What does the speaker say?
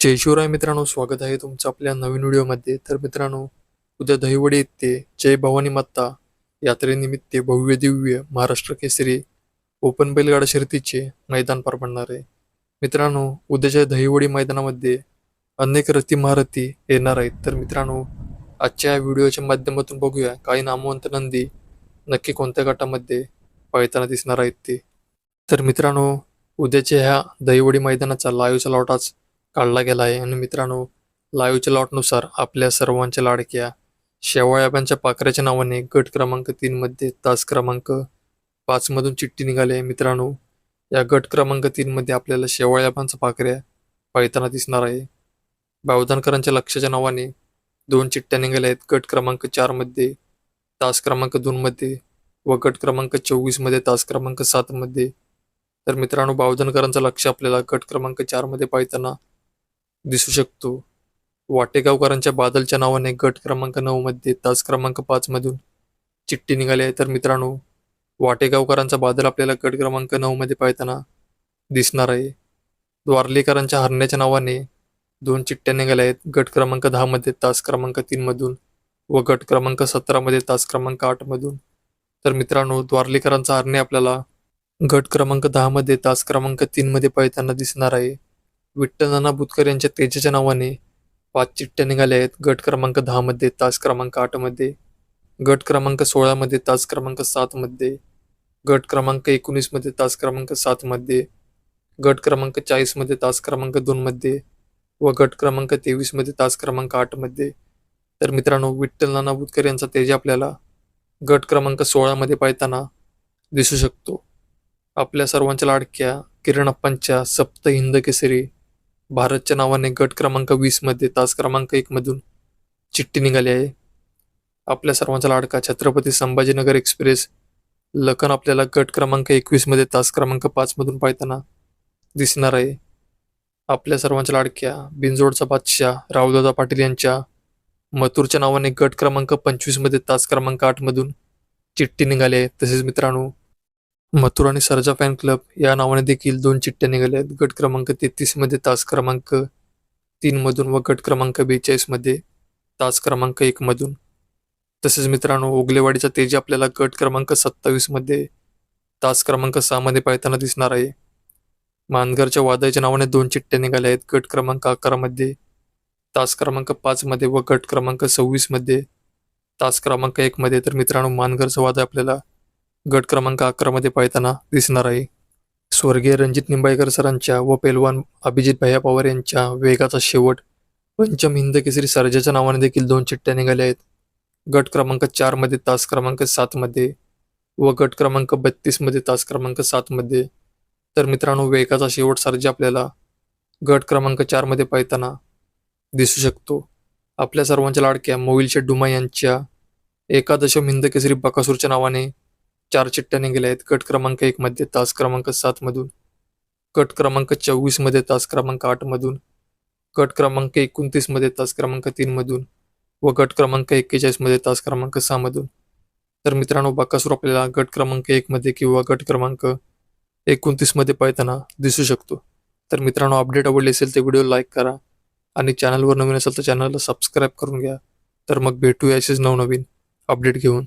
जय शिवराय मित्रांनो स्वागत आहे तुमचं आपल्या नवीन व्हिडिओमध्ये. तर मित्रांनो उद्या दहिवडी येथे जय भवानी माता. यात्रेनिमित्त भव्य दिव्य महाराष्ट्र केसरी ओपन बैलगाडा शर्यतीचे मैदान पार पडणार आहे. मित्रांनो उद्याच्या दहिवडी मैदानामध्ये अनेक रथी महारथी येणार आहेत. तर मित्रांनो आजच्या या व्हिडिओच्या माध्यमातून बघूया. काही नामवंत नंदी नक्की कोणत्या गटामध्ये पळताना दिसणार आहेत ते. तर मित्रांनो उद्याच्या ह्या दहिवडी मैदानाचा लाईव्हचा लॉट आज काढला गेला आहे आणि मित्रांनो लाईव्हच्या लॉटनुसार आपल्या सर्वांच्या लाडक्या शेवाळ्याबांच्या पाखऱ्याच्या नावाने गट क्रमांक तीनमध्ये तास क्रमांक पाच मधून चिठ्ठी निघाली आहे. मित्रांनो या गट क्रमांक तीनमध्ये आपल्याला शेवाळ्याबांचा पाखऱ्या पळताना दिसणार आहे. बावधानकरांच्या लक्षाच्या नावाने दोन चिठ्ठ्या निघाल्या आहेत. गट क्रमांक चारमध्ये तास क्रमांक दोनमध्ये व गट क्रमांक चोवीसमध्ये तास क्रमांक सातमध्ये तर मित्रांनो बावधनकरांचं लक्ष आपल्याला गट क्रमांक चारमध्ये पाळताना दिसू शकतो. वाटेगावकरांच्या बादलच्या नावाने गट क्रमांक नऊ मध्ये तास क्रमांक पाच मधून चिठ्ठी निघाली आहे. तर मित्रांनो वाटेगावकरांचा बादल आपल्याला गट क्रमांक नऊ मध्ये पाहताना दिसणार आहे. द्वारलेकरांच्या हरण्याच्या नावाने दोन चिठ्ठ्या निघाल्या आहेत. गट क्रमांक दहा मध्ये तास क्रमांक तीन मधून व गट क्रमांक सतरा मध्ये तास क्रमांक आठ मधून. तर मित्रांनो द्वारलेकरांचा हरणे आपल्याला गट क्रमांक दहा मध्ये तास क्रमांक तीन मध्ये दिसणार आहे. विठ्ठल नाना बुतकर यांच्या तेजाच्या नावाने पाच चिठ्ठ्या निघाल्या आहेत. गट क्रमांक दहामध्ये तास क्रमांक आठमध्ये गट क्रमांक सोळामध्ये तास क्रमांक सातमध्ये गट क्रमांक एकोणीसमध्ये तास क्रमांक सातमध्ये गट क्रमांक चाळीसमध्ये तास क्रमांक दोनमध्ये व गट क्रमांक तेवीसमध्ये तास क्रमांक आठमध्ये तर मित्रांनो विठ्ठल नाना बुतकर यांचा तेज आपल्याला गट क्रमांक सोळामध्ये पाहताना पाळताना दिसू शकतो. आपल्या सर्वांच्या लाडक्या किरणप्पांच्या सप्त हिंद केसरी भारतच्या नावाने गट क्रमांक वीसमध्ये तास क्रमांक एकमधून चिठ्ठी निघाली आहे. आपल्या सर्वांचा लाडका छत्रपती संभाजीनगर एक्सप्रेस लखन आपल्याला गट क्रमांक एकवीसमध्ये तास क्रमांक पाचमधून पाहताना पाळताना दिसणार आहे. आपल्या सर्वांच्या लाडक्या बिनजोडचा बादशाह रावदादा पाटील यांच्या मथुरच्या नावाने गट क्रमांक पंचवीसमध्ये तास क्रमांक आठमधून चिठ्ठी निघाली आहे. तसेच मित्रांनो मथुर आणि सरजा फॅन क्लब या नावाने देखील दोन चिठ्ठ्या निघाल्या आहेत. गट क्रमांक तेहतीसमध्ये तास क्रमांक तीन मधून व गट क्रमांक बेचाळीसमध्ये तास क्रमांक एक मधून. तसेच मित्रांनो ओगलेवाडीचा तेज आपल्याला गट क्रमांक सत्तावीसमध्ये तास क्रमांक सहा मध्ये पाळताना दिसणार आहे. मानगरच्या वादाच्या नावाने दोन चिठ्ठ्या निघाल्या आहेत. गट क्रमांक अकरा मध्ये तास क्रमांक पाच मध्ये व गट क्रमांक सव्वीसमध्ये तास क्रमांक एक मध्ये. तर मित्रांनो मानगरचा वादळ आपल्याला गट क्रमांक अकरामध्ये पाहताना पाळताना दिसणार आहे. स्वर्गीय रणजित निंबाळकर सरांच्या व पेलवान अभिजित भैया पवार यांच्या वेगाचा शेवट. पंचम हिंद केसरी सर्जाच्या नावाने देखील दोन चिठ्ठ्या निघाल्या आहेत. गट क्रमांक चारमध्ये तास क्रमांक सातमध्ये व गट क्रमांक बत्तीसमध्ये तास क्रमांक सातमध्ये तर मित्रांनो वेगाचा शेवट सर्जा आपल्याला गट क्रमांक चारमध्ये पाहताना दिसू शकतो. आपल्या सर्वांच्या लाडक्या मोविलच्या डुमा यांच्या एकादशम हिंद केसरी बकासूरच्या नावाने चार चिठ्ठ्या निघाल्या आहेत. गट क्रमांक एक मध्ये तास क्रमांक सात मधून. गट क्रमांक चोवीसमध्ये तास क्रमांक आठ मधून. गट क्रमांक एकोणतीसमध्ये तास क्रमांक तीन मधून. व गट क्रमांक एक्केचाळीसमध्ये तास क्रमांक सहा मधून. तर मित्रांनो बाकासूर आपल्याला गट क्रमांक एक मध्ये किंवा गट क्रमांक एकोणतीसमध्ये पाहताना दिसू शकतो. तर मित्रांनो अपडेट आवडली असेल तर व्हिडिओ लाईक करा आणि चॅनलवर नवीन असेल तर चॅनलला सबस्क्राईब करून घ्या. तर मग भेटूया असेच नवनवीन अपडेट घेऊन.